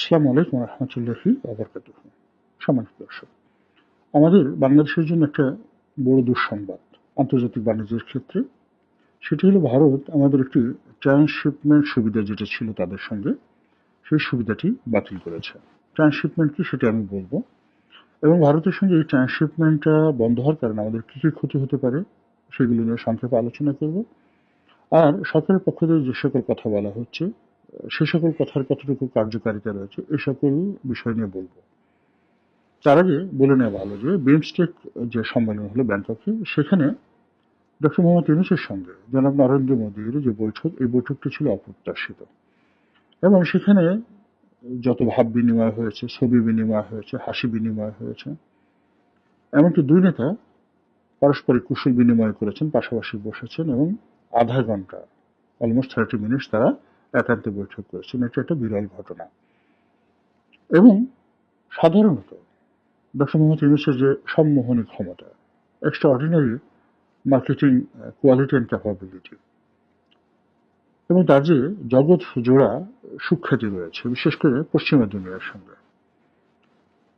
আসসালামু আলাইকুম রহমতুল্লাহি আবরকাত সম্মানিত দর্শক, আমাদের বাংলাদেশের জন্য একটা বড় দুঃসংবাদ আন্তর্জাতিক বাণিজ্যের ক্ষেত্রে। সেটি হলো ভারত আমাদের একটি ট্রান্সশিপমেন্ট সুবিধা যেটা ছিল তাদের সঙ্গে, সেই সুবিধাটি বাতিল করেছে। ট্রান্সশিপমেন্ট কি সেটা আমি বলব। এবং ভারতের সঙ্গে এই ট্রান্সশিপমেন্টটা বন্ধ হওয়ার কারণে আমাদের কী কী ক্ষতি হতে পারে সেগুলো নিয়ে সংক্ষেপে আলোচনা করব। আর সরকারের পক্ষ থেকে যে সকল কথা বলা হচ্ছে সে সকল কথার কতটুকু কার্যকারিতা রয়েছে এ সকল বিষয় নিয়ে বলব। তার আগে বলে নেওয়া ভালো যে, বিমস্টেক যে সম্মেলন হলো ব্যাংককে, সেখানে ডক্টর মোহাম্মদ ইউনুসের সঙ্গে জনাব নরেন্দ্র মোদীর যে বৈঠক, এই বৈঠকটি ছিল অপ্রত্যাশিত। এবং সেখানে যত ভাব বিনিময় হয়েছে, ছবি বিনিময় হয়েছে, হাসি বিনিময় হয়েছে, এমনকি দুই নেতা পারস্পরিক কুশল বিনিময় করেছেন, পাশাপাশি বসেছেন এবং আধা ঘণ্টা অলমোস্ট থার্টি মিনিটস তারা একান্তে বৈঠক করেছেন এটা একটা বিরল ঘটনা। এবং সাধারণত ডক্টর ইউনুসের যে সম্মোহনী ক্ষমতা extraordinary marketing quality and capability এবং তার যে জগৎ জোড়া সুখ্যাতি রয়েছে, বিশেষ করে পশ্চিমা দুনিয়ার সঙ্গে।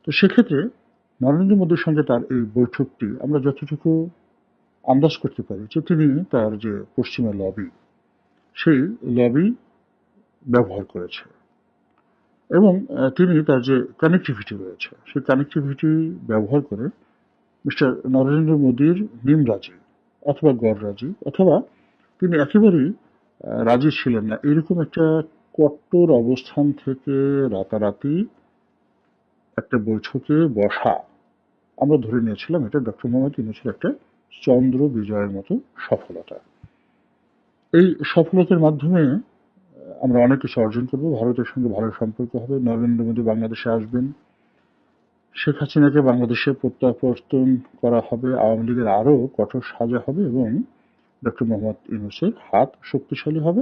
তো সেক্ষেত্রে নরেন্দ্র মোদীর সঙ্গে তার এই বৈঠকটি আমরা যতটুকু আন্দাজ করতে পারি যে তিনি তার যে পশ্চিমা লবি সেই লবি ব্যবহার করেছে। এবং তিনি তার যে কানেক্টিভিটি রয়েছে, সেই কানেক্টিভিটি ব্যবহার করে মিস্টার নরেন্দ্র মোদীর নিমরাজি অথবা গড়রাজি অথবা তিনি একেবারেই রাজি ছিলেন না। এরকম একটা কট্টর অবস্থান থেকে রাতারাতি একটা বৈঠকে বসা আমরা ধরে নিয়েছিলাম, এটা ডক্টর মোহাম্মদ ইউনুসের একটা চন্দ্র বিজয়ের মতো সফলতা। এই সফলতার মাধ্যমে আমরা অনেক কিছু অর্জন করব। ভারতের সঙ্গে ভালো সম্পর্ক হবে। নরেন্দ্র মোদী বাংলাদেশে আসবেন। শেখ হাসিনাকে বাংলাদেশে প্রত্যাবর্তন করা হবে। আওয়ামী লীগের আরও কঠোর সাজা হবে এবং ডক্টর মোহাম্মদ ইউনুসের হাত শক্তিশালী হবে।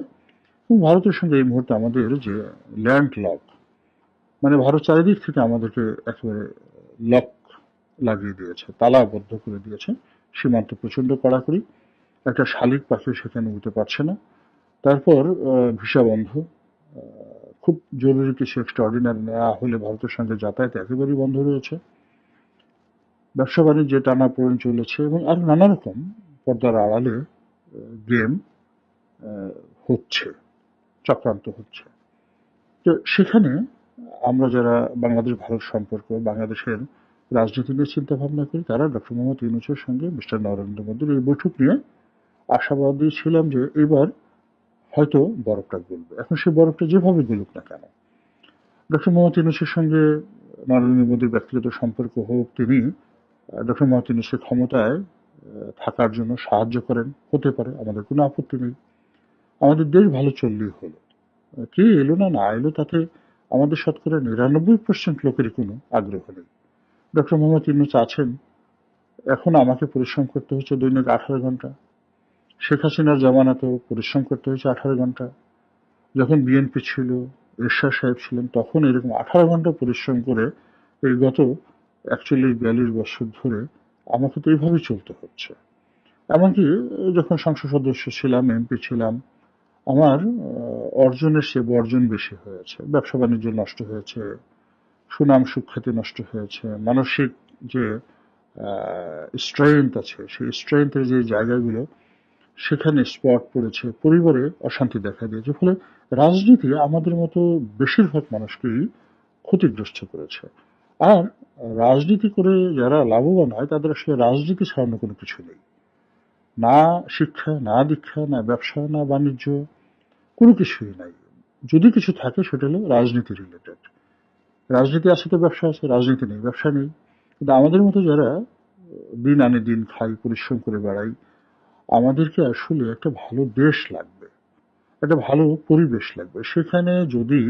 এবং ভারতের সঙ্গে এই মুহূর্তে আমাদের যে ল্যান্ড লক মানে ভারত চারিদিক থেকে আমাদেরকে একেবারে লক লাগিয়ে দিয়েছে, তালাবদ্ধ করে দিয়েছে। সীমান্ত প্রচণ্ড কড়াকড়ি। একটা শালিক পাখি সেখানে উঠতে পারছে না। তারপর ভিসা বন্ধ। খুব জরুরি কিছু এক্সট্রা অর্ডিনারি নেওয়া হলে ভারতের সঙ্গে যাতায়াত একেবারেই বন্ধ রয়েছে। ব্যবসা বাণিজ্যে টানা পড়েন চলেছে এবং আরও নানা রকম পর্দার আড়ালে গেম হচ্ছে, চক্রান্ত হচ্ছে। তো সেখানে আমরা যারা বাংলাদেশ ভারত সম্পর্ক, বাংলাদেশের রাজনীতি নিয়ে চিন্তা ভাবনা করি, তারা ডক্টর মোহাম্মদ ইউনুসের সঙ্গে মিস্টার নরেন্দ্র মোদীর এই বৈঠক নিয়ে আশাবাদী ছিলাম যে এবার হয়তো বরফটা গলবে। এখন সে বরফটা যেভাবে গলুক না কেন? ডক্টর মোহাম্মদ ইউনুসের সঙ্গে নরেন্দ্র মোদীর ব্যক্তিগত সম্পর্ক হোক, তিনি ডক্টর মোহাম্মদ ইউনুসের ক্ষমতায় থাকার জন্য সাহায্য করেন, হতে পারে, আমাদের কোনো আপত্তি নেই। আমাদের দেশ ভালো চললেই হলো। কে এলো না না এলো তাতে আমাদের শতকরা নিরানব্বই পার্সেন্ট লোকেরই কোনো আগ্রহ নেই। ডক্টর মোহাম্মদ ইউনুস আছেন, এখন আমাকে পরিশ্রম করতে হচ্ছে দৈনিক আঠারো ঘণ্টা। শেখ হাসিনার জামানাতেও পরিশ্রম করতে হয়েছে আঠারো ঘণ্টা। যখন বিএনপি ছিল, এরশাদ সাহেব ছিলেন, তখন এরকম আঠারো ঘণ্টা পরিশ্রম করে এই গত একচল্লিশ, বিয়াল্লিশ বছর ধরে আমাকে তো এইভাবেই চলতে হচ্ছে। এমনকি যখন সংসদ সদস্য ছিলাম, এমপি ছিলাম, আমার অর্জনের সে বর্জন বেশি হয়েছে। ব্যবসা বাণিজ্য নষ্ট হয়েছে, সুনাম সুখ্যাতি নষ্ট হয়েছে, মানসিক যে স্ট্রেংথ আছে, সেই স্ট্রেংথের যে জায়গাগুলো সেখানে স্পট পড়েছে, পরিবারে অশান্তি দেখা দিয়েছে। ফলে রাজনীতি আমাদের মতো বেশিরভাগ মানুষকেই ক্ষতিগ্রস্ত করেছে। আর রাজনীতি করে যারা লাভবান হয়, তাদের আসলে রাজনীতি ছাড়ানো কোনো কিছু নেই। না শিক্ষা, না দীক্ষা, না ব্যবসা, না বাণিজ্য, কোনো কিছুই নাই। যদি কিছু থাকে, সেটা হলো রাজনীতি রিলেটেড রাজনীতি আছে তো ব্যবসা আছে, রাজনীতি নেই, ব্যবসা নেই। কিন্তু আমাদের মতো যারা দিন আনে দিন খাই পরিশ্রম করে বেড়াই আমাদেরকে আসলে একটা ভালো দেশ লাগবে, একটা ভালো পরিবেশ লাগবে। সেখানে যদি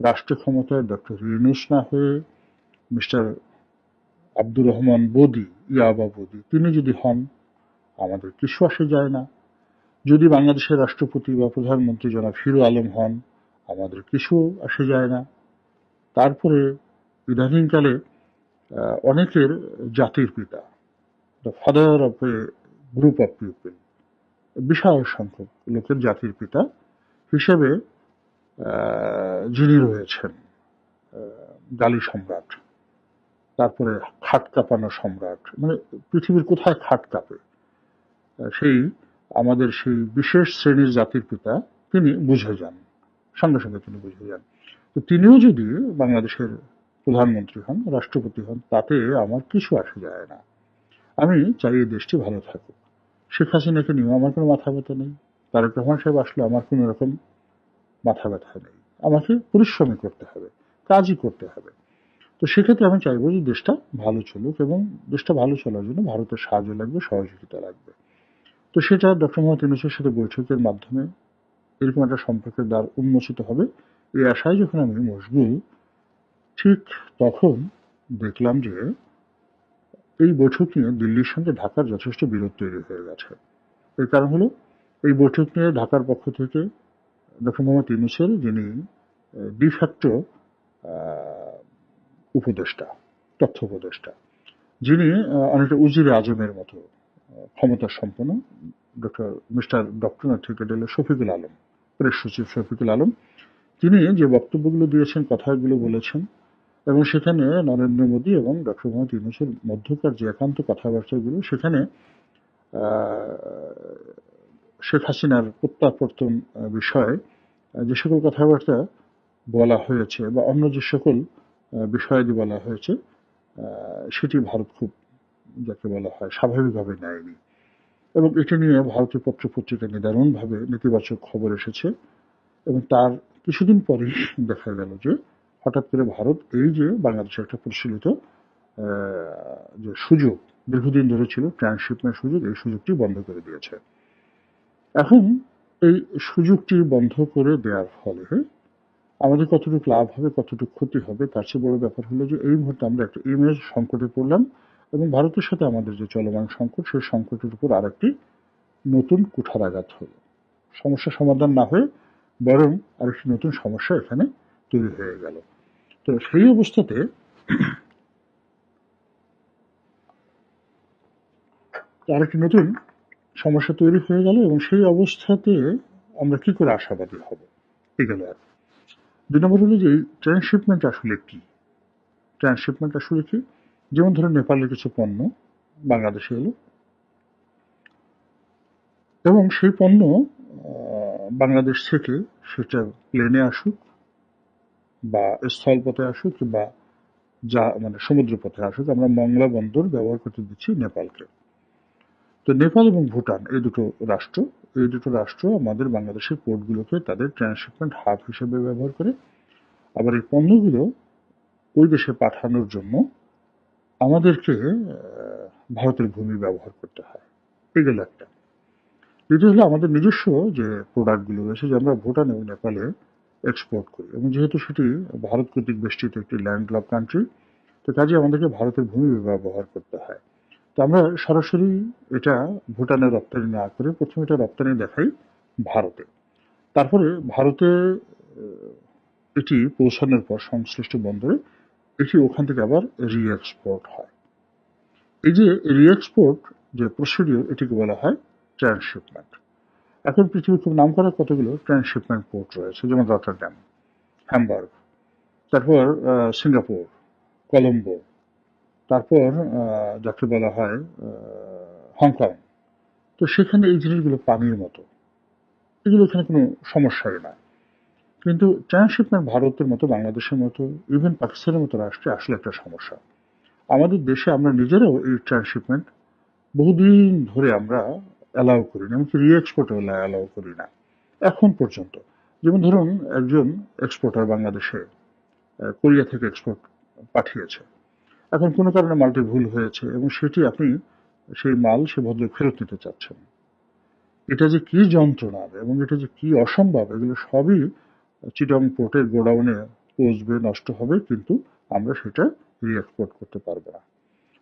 রাষ্ট্র ক্ষমতায় ডক্টর ইউনুস না হয়ে মিস্টার আব্দুর রহমান বদি, ইয়াবা বদি, তিনি যদি হন, আমাদের কিছু আসে যায় না। যদি বাংলাদেশের রাষ্ট্রপতি বা প্রধানমন্ত্রী জনাব হিরো আলম হন, আমাদের কিছু আসে যায় না। তারপরে ইদানিংকালে অনেকের জাতির পিতা the father of a group of people বিশাল সংখ্যক লোকের জাতির পিতা হিসেবে যিনি রয়েছেন গালি সম্রাট, তারপরে খাট কাঁপানো সম্রাট মানে পৃথিবীর কোথায় খাট কাঁপে? সেই আমাদের সেই বিশেষ শ্রেণির জাতির পিতা তিনি বুঝে যান, সঙ্গে সঙ্গে তিনি বুঝে যান। তো তিনিও যদি বাংলাদেশের প্রধানমন্ত্রী হন, রাষ্ট্রপতি হন, তাতে আমার কিছু আসে যায় না। আমি চাই এই দেশটি ভালো থাকুক। শেখ হাসিনাকে নিয়েও আমার কোনো মাথা ব্যথা নেই। তারেক রহমান সাহেব আসলে আমার কোনো রকম মাথা ব্যথা নেই। আমাকে পরিশ্রমী করতে হবে, কাজই করতে হবে। তো সেক্ষেত্রে আমি চাইব যে দেশটা ভালো চলুক এবং দেশটা ভালো চলার জন্য ভারতের সাহায্য লাগবে, সহযোগিতা লাগবে। তো সেটা ডক্টর মোহাম্মদ ইউনুসের সাথে বৈঠকের মাধ্যমে এরকম একটা সম্পর্কের দ্বার উন্মোচিত হবে। এই আশায় যখন আমি মশগুল, ঠিক তখন দেখলাম যে এই বৈঠক নিয়ে দিল্লির সঙ্গে ঢাকার যথেষ্ট বিরোধ তৈরি হয়ে গেছে। এর কারণ হলো, এই বৈঠক নিয়ে ঢাকার পক্ষ থেকে ডক্টর মোহাম্মদ ইউনুসের যিনি ডিফ্যাক্টো উপদেষ্টা, তথ্য উপদেষ্টা, যিনি অনেকটা উজিরে আজমের মতো ক্ষমতা সম্পন্ন ডক্টর, মিস্টার ডক্টর থেকে ডেলে শফিকুল আলম, প্রেস সচিব শফিকুল আলম, তিনি যে বক্তব্যগুলো দিয়েছেন, কথাগুলো বলেছেন এবং সেখানে নরেন্দ্র মোদী এবং ডক্টর মোহাম্মদ ইউনুসের মধ্যকার যে একান্ত কথাবার্তাগুলো, সেখানে শেখ হাসিনার প্রত্যাবর্তন বিষয়ে যে সকল কথাবার্তা বলা হয়েছে বা অন্য যে সকল বিষয়াদি বলা হয়েছে সেটি ভারত খুব যাকে বলা হয় স্বাভাবিকভাবে নেয়নি। এবং এটি নিয়ে ভারতীয় পত্র পত্রিকা নিদারুণভাবে নেতিবাচক খবর এসেছে এবং তার কিছুদিন পরেই দেখা গেল যে হঠাৎ করে ভারত এই যে বাংলাদেশের একটা পরিচালিত যে সুযোগ, দীর্ঘদিন ধরে ছিল ট্রান্সশিপমেন্ট সুযোগ, এই সুযোগটি বন্ধ করে দিয়েছে। এখন এই সুযোগটি বন্ধ করে দেওয়ার ফলে আমাদের কতটুকু লাভ হবে, কতটুকু ক্ষতি হবে, তার চেয়ে বড় ব্যাপার হলো যে এই মুহূর্তে আমরা একটা ইমেজ সংকটে পড়লাম এবং ভারতের সাথে আমাদের যে চলমান সংকট, সেই সংকটের উপর আরেকটি নতুন কুঠারাঘাত হলো। সমস্যা সমাধান না হয়ে বরং আরেকটি নতুন সমস্যা এখানে তৈরি হয়ে গেল। তো সেই অবস্থাতে আরেকটি নতুন সমস্যা তৈরি হয়ে গেল এবং সেই অবস্থাতে আমরা কি করে আশাবাদী হব? এই গেল এক। দুই নম্বর হলো যে, ট্রান্সশিপমেন্ট আসলে কি? ট্রান্সশিপমেন্ট আসলে কি? যেমন ধরুন, নেপালের কিছু পণ্য বাংলাদেশে এলো। এবং সেই পণ্য বাংলাদেশ থেকে সেটা প্লেনে আসুক বা স্থলপথে আসুক বা যা মানে সমুদ্র পথে আসুক, আমরা মংলা বন্দর ব্যবহার করতে দিচ্ছি নেপালকে। তো নেপাল এবং ভুটান, এই দুটো রাষ্ট্র, এই দুটো রাষ্ট্র আমাদের বাংলাদেশের পোর্টগুলোকে তাদের ট্রান্সশিপমেন্ট হাব হিসেবে ব্যবহার করে। আবার এই পণ্যগুলো ওই দেশে পাঠানোর জন্য আমাদেরকে ভারতের ভূমি ব্যবহার করতে হয়। এগুলো একটা। দ্বিতীয় হলো আমাদের নিজস্ব যে প্রোডাক্টগুলো রয়েছে যে আমরা ভুটান এবং নেপালে এক্সপোর্ট করি। এবং যেহেতু সেটি ভারত কর্তৃক বেষ্টিত একটি ল্যান্ড লক কান্ট্রি তো কাজে আমাদেরকে ভারতের ভূমি ব্যবহার করতে হয়। তো আমরা সরাসরি এটা ভুটানে রপ্তানি না করে প্রথমে এটা রপ্তানি দেখাই ভারতে। তারপরে ভারতে এটি পৌঁছানোর পর সংশ্লিষ্ট বন্দরে এটি ওখান থেকে আবার রি এক্সপোর্ট হয়। এই যে রি এক্সপোর্ট যে প্রসিডিওর এটিকে বলা হয় ট্রান্সশিপমেন্ট এখন পৃথিবীর খুব নাম করা কতগুলো ট্রান্সশিপমেন্ট পোর্ট রয়েছে? যেমন রটারড্যাম, হ্যামবার্গ, তারপর সিঙ্গাপুর, কলম্বো, তারপর যাকে বলা হয় হংকং। তো সেখানে এই জিনিসগুলো পানির মতো। এগুলো এখানে কোনো সমস্যাই না। কিন্তু ট্রান্সশিপমেন্ট ভারতের মতো, বাংলাদেশের মতো, ইভেন পাকিস্তানের মতো রাষ্ট্রে আসলে একটা সমস্যা। আমাদের দেশে আমরা নিজেরাও এই ট্রান্সশিপমেন্ট বহুদিন ধরে আমরা অ্যালাউ করি না এমনকি রি এক্সপোর্টও অ্যালাউ করি না। এখন পর্যন্ত, যেমন ধরুন একজন এক্সপোর্টার বাংলাদেশে কোরিয়া থেকে এক্সপোর্ট পাঠিয়েছে। এখন কোনো কারণে মালটি ভুল হয়েছে এবং সেটি আপনি সেই মাল, সে ভদ্র ফেরত নিতে চাচ্ছেন। এটা যে কি যন্ত্রণার এবং এটা যে কি অসম্ভব, এগুলো সবই চিটং পোর্টের গোডাউনে পচবে নষ্ট হবে, কিন্তু আমরা সেটা রিএক্সপোর্ট করতে পারব না।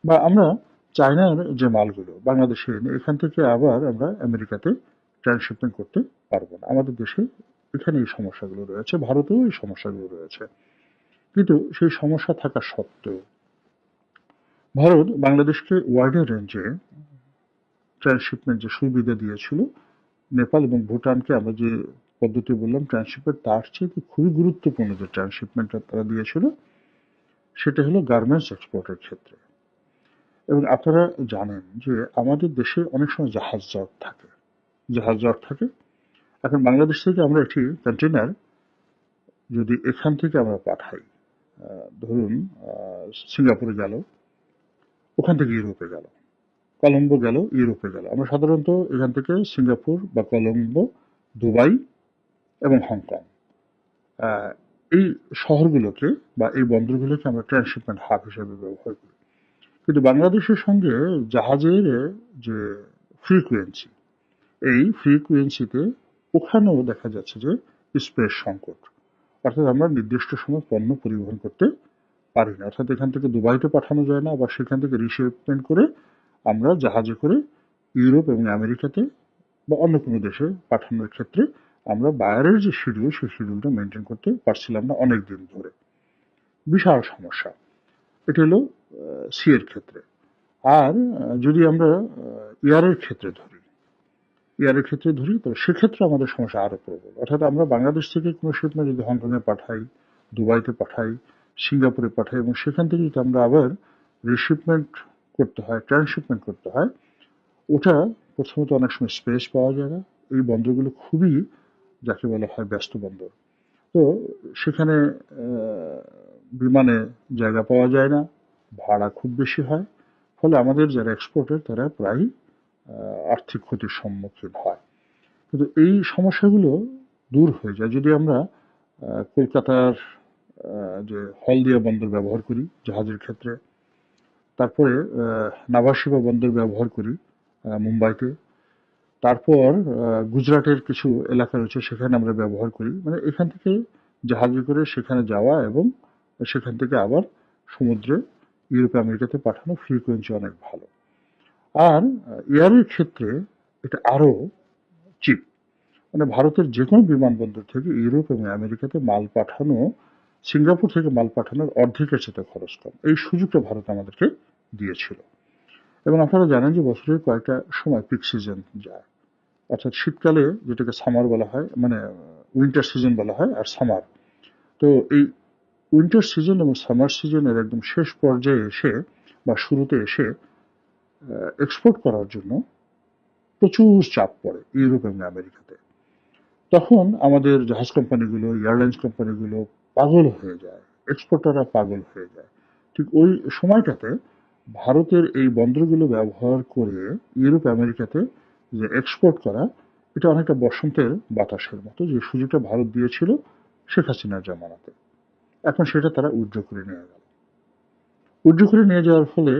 বা আমরা চায়নার যে মালগুলো বাংলাদেশে এনে এখান থেকে আবার আমরা আমেরিকাতে ট্রান্সশিপমেন্ট করতে পারব না। আমাদের দেশে এখানে এই সমস্যাগুলো রয়েছে, ভারতেও এই সমস্যাগুলো রয়েছে। কিন্তু সেই সমস্যা থাকা সত্ত্বেও ভারত বাংলাদেশকে ওয়াইডার রেঞ্জে ট্রান্সশিপমেন্ট যে সুবিধা দিয়েছিল, নেপাল এবং ভুটানকে আমরা যে পদ্ধতি বললাম ট্রান্সশিপমেন্ট তার চেয়ে খুবই গুরুত্বপূর্ণ যে ট্রান্সশিপমেন্টটা তারা দিয়েছিল, সেটা হলো গার্মেন্টস এক্সপোর্টের ক্ষেত্রে। এবং আপনারা জানেন যে আমাদের দেশে অনেক সময় জাহাজ জট থাকে। জাহাজ জট থাকে। এখন বাংলাদেশ থেকে আমরা একটি কন্টেনার যদি এখান থেকে আমরা পাঠাই ধরুন সিঙ্গাপুরে গেল, ওখান থেকে ইউরোপে গেল, কলম্বো গেল, ইউরোপে গেল। আমরা সাধারণত এখান থেকে সিঙ্গাপুর বা কলম্বো, দুবাই এবং হংকং এই শহরগুলোকে বা এই বন্দরগুলোকে আমরা ট্রান্সশিপমেন্ট হাব হিসেবে ব্যবহার করি। কিন্তু বাংলাদেশের সঙ্গে জাহাজের যে ফ্রিকুয়েন্সি এই ফ্রিকুয়েন্সিতে ওখানেও দেখা যাচ্ছে যে স্পেস সংকট। অর্থাৎ আমরা নির্দিষ্ট সময় পণ্য পরিবহন করতে পারি না। অর্থাৎ এখান থেকে দুবাইতে পাঠানো যায় না আবার সেখান থেকে রিশিপমেন্ট করে আমরা জাহাজে করে ইউরোপ এবং আমেরিকাতে বা অন্য কোনো দেশে পাঠানোর ক্ষেত্রে আমরা বায়ারের যে শিডিউল সেই শিডিউলটা মেনটেন করতে পারছিলাম না অনেক দিন ধরে। বিশাল সমস্যা। এটা হলো সি এর ক্ষেত্রে। আর যদি আমরা ইয়ারের ক্ষেত্রে ধরি, ইয়ারের ক্ষেত্রে ধরি তো সেক্ষেত্রে আমাদের সমস্যা আরও প্রবল। অর্থাৎ আমরা বাংলাদেশ থেকে কোনো শিপমেন্ট যদি হংকংয়ে পাঠাই, দুবাইতে পাঠাই, সিঙ্গাপুরে পাঠাই, এবং সেখান থেকে যদি আমরা আবার রিশিপমেন্ট করতে হয় ট্রান্সশিপমেন্ট করতে হয়, ওটা প্রথমত অনেক সময় স্পেস পাওয়া যায় না। এই বন্দরগুলো খুবই, যাকে বলা হয় ব্যস্ত বন্দর। তো সেখানে বিমানে জায়গা পাওয়া যায় না। ভাড়া খুব বেশি হয়, ফলে আমাদের যারা এক্সপোর্টার তারা প্রায় আর্থিক ক্ষতির সম্মুখীন হয়। কিন্তু এই সমস্যাগুলো দূর হয়ে যায়। যদি আমরা কলকাতার যে হলদিয়া বন্দর ব্যবহার করি, জাহাজের ক্ষেত্রে, তারপরে নাভাসিবা বন্দর ব্যবহার করি মুম্বাইতে, তারপর গুজরাটের কিছু এলাকা রয়েছে, সেখানে আমরা ব্যবহার করি। মানে এখান থেকে জাহাজে করে সেখানে যাওয়া এবং সেখান থেকে আবার সমুদ্রে ইউরোপ, আমেরিকাতে পাঠানো ফ্রিকোয়েন্সি অনেক ভালো। আর এয়ারের ক্ষেত্রে এটা আরও চিপ মানে ভারতের যে কোনো বিমানবন্দর থেকে ইউরোপ এবং আমেরিকাতে মাল পাঠানো, সিঙ্গাপুর থেকে মাল পাঠানোর অর্ধেকের সাথে খরচ কম। এই সুযোগটা ভারত আমাদেরকে দিয়েছিল। এবং আপনারা জানেন যে বছরের কয়েকটা সময় পিক সিজন যায়। অর্থাৎ শীতকালে যেটাকে সামার বলা হয় মানে উইন্টার সিজন বলা হয়, আর সামার তো এই উইন্টার সিজন এবং সামার সিজনের একদম শেষ পর্যায়ে এসে বা শুরুতে এসে এক্সপোর্ট করার জন্য প্রচুর চাপ পড়ে ইউরোপ এবং আমেরিকাতে। তখন আমাদের জাহাজ কোম্পানিগুলো, এয়ারলাইন্স কোম্পানিগুলো পাগল হয়ে যায় এক্সপোর্টাররা পাগল হয়ে যায়। ঠিক ওই সময়টাতে ভারতের এই বন্দরগুলো ব্যবহার করে ইউরোপ, আমেরিকাতে যে এক্সপোর্ট করা, এটা অনেকটা বসন্তের বাতাসের মতো যে সুযোগটা ভারত দিয়েছিল শেখ হাসিনার জামানাতে। এখন সেটা তারা উইথড্র করে নিয়ে গেল। উইথড্র করে নিয়ে যাওয়ার ফলে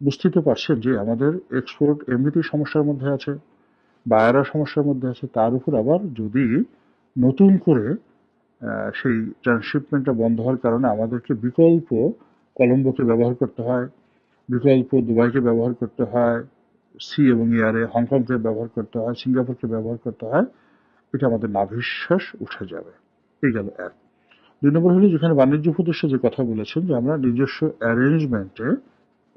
বুঝতেই তো পারছেন যে আমাদের এক্সপোর্ট এমনিতেই সমস্যার মধ্যে আছে বায়ারা সমস্যার মধ্যে আছে, তার উপর আবার যদি নতুন করে সেই ট্রান্সশিপমেন্টটা বন্ধ হওয়ার কারণে আমাদেরকে বিকল্প কলম্বোকে ব্যবহার করতে হয়, বিকল্প দুবাইকে ব্যবহার করতে হয় সি এবং এয়ারে হংকংকে ব্যবহার করতে হয়, সিঙ্গাপুরকে ব্যবহার করতে হয়, এটা আমাদের নাভিশ্বাস উঠে যাবে। এই গেল এক। দুই নম্বর হলো যেখানে বাণিজ্য উপদেষ্টা যে কথা বলেছেন যে আমরা নিজস্ব অ্যারেঞ্জমেন্টে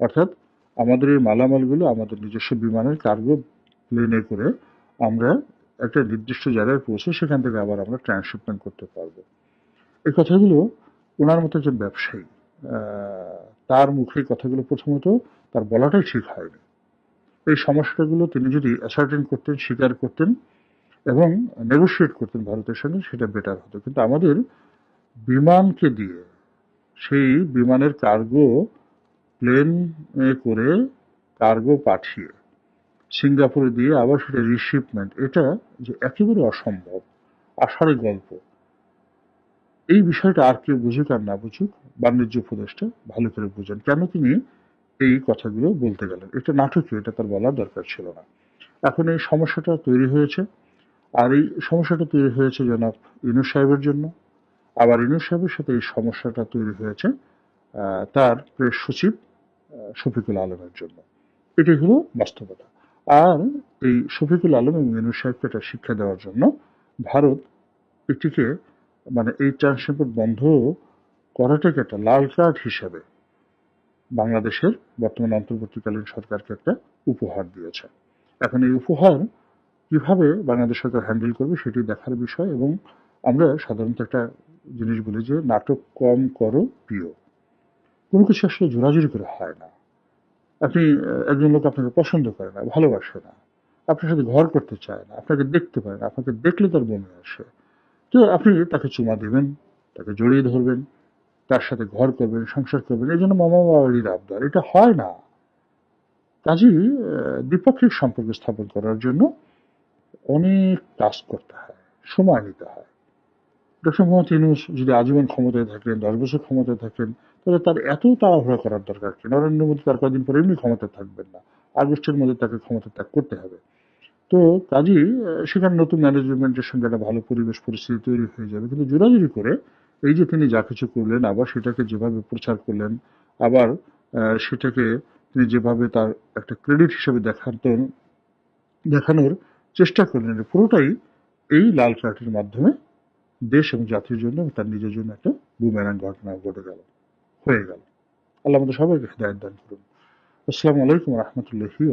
অর্থাৎ আমাদের এই মালামালগুলো আমাদের নিজস্ব বিমানের কার্গো প্লেনে করে আমরা একটা নির্দিষ্ট জায়গায় পৌঁছে সেখান থেকে আবার আমরা ট্রান্সশিপমেন্ট করতে পারব। এই কথাগুলো ওনার মতো একজন ব্যবসায়ী তার মুখে কথাগুলো প্রথমত তার বলাটাই ঠিক হয়নি। এই সমস্যাগুলো তিনি যদি অ্যাসার্টেন করতেন, স্বীকার করতেন এবং নেগোশিয়েট করতেন ভারতের সঙ্গে, সেটা বেটার হতো। কিন্তু আমাদের বিমানকে দিয়ে, সেই বিমানের কার্গো প্লেন করে কার্গো পাঠিয়ে সিঙ্গাপুরে দিয়ে আবার সেটা রিশিপমেন্ট। এটা যে একেবারে অসম্ভব আষাঢ়ে গল্প। এই বিষয়টা আর কেউ বুঝুক আর না বুঝুক, বাণিজ্য উপদেষ্টা ভালো করে বুঝেন কেন তিনি এই কথাগুলো বলতে গেলেন। এটা নাটকীয়, এটা তার বলার দরকার ছিল না। এখন এই সমস্যাটা তৈরি হয়েছে। আর এই সমস্যাটা তৈরি হয়েছে জনাব ইনুস সাহেবের জন্য। আবার ইনুস সাহেবের সাথে এই সমস্যাটা তৈরি হয়েছে তার প্রেস সচিব শফিকুল আলমের জন্য। এটাই হলো বাস্তবতা। আর এই শফিকুল আলম এবং ইনুস সাহেবকে এটা শিক্ষা দেওয়ার জন্য ভারত এটিকে মানে এই ট্রান্সপোর্ট বন্ধ করাটাকে একটা লাল কার্ড হিসেবে বাংলাদেশের বর্তমান অন্তর্বর্তীকালীন সরকারকে একটা উপহার দিয়েছে। এখন এই উপহার কীভাবে বাংলাদেশ সরকার হ্যান্ডেল করবে সেটি দেখার বিষয় এবং আমরা সাধারণত একটা জিনিস বলি যে নাটক কম করো প্রিয় কোনো কিছু আসলে জোরাজুরি করে হয় না। আপনি একজন লোক আপনাকে পছন্দ করে না, ভালোবাসে না, আপনার সাথে ঘর করতে চায় না, আপনাকে দেখতে পারে না, আপনাকে দেখলে তার মনে আসে। তো আপনি তাকে চুমা দেবেন, তাকে জড়িয়ে ধরবেন, তার সাথে ঘর করবেন, সংসার করবেন, এই জন্য মামা বাড়ির আবদার এটা হয় না। কাজেই দ্বিপাক্ষিক সম্পর্ক স্থাপন করার জন্য অনেক কাজ করতে হয়, সময় নিতে হয়। ডক্টর মোহাম্মদ যদি আজীবন ক্ষমতায় থাকেন দশ বছর ক্ষমতায় থাকেন তাহলে তার এত তাড়াহুড়া করার দরকার কি? নরেন্দ্র মোদী তার কয়েকদিন পরে এমনি ক্ষমতায় থাকবেন না। আগস্টের মধ্যে তাকে ক্ষমতা ত্যাগ করতে হবে। তো কাজেই সেখানে নতুন ম্যানেজমেন্টের সঙ্গে একটা ভালো পরিবেশ পরিস্থিতি তৈরি হয়ে যাবে। কিন্তু জোরাজুরি করে এই যে তিনি যা কিছু করলেন, আবার সেটাকে যেভাবে প্রচার করলেন, আবার সেটাকে তিনি যেভাবে তার একটা ক্রেডিট হিসেবে দেখাতেন, দেখানোর চেষ্টা করলেন, পুরোটাই এই লাল কার্ডের মাধ্যমে দেশ এবং জাতির জন্য এবং তার নিজের জন্য একটা বুমেরাং ঘটনা ঘটে গেল, হয়ে গেল। আল্লাহ আমাদের সবাইকে দায়ের দান করুন। আসসালামু আলাইকুম রহমতুল্লাহি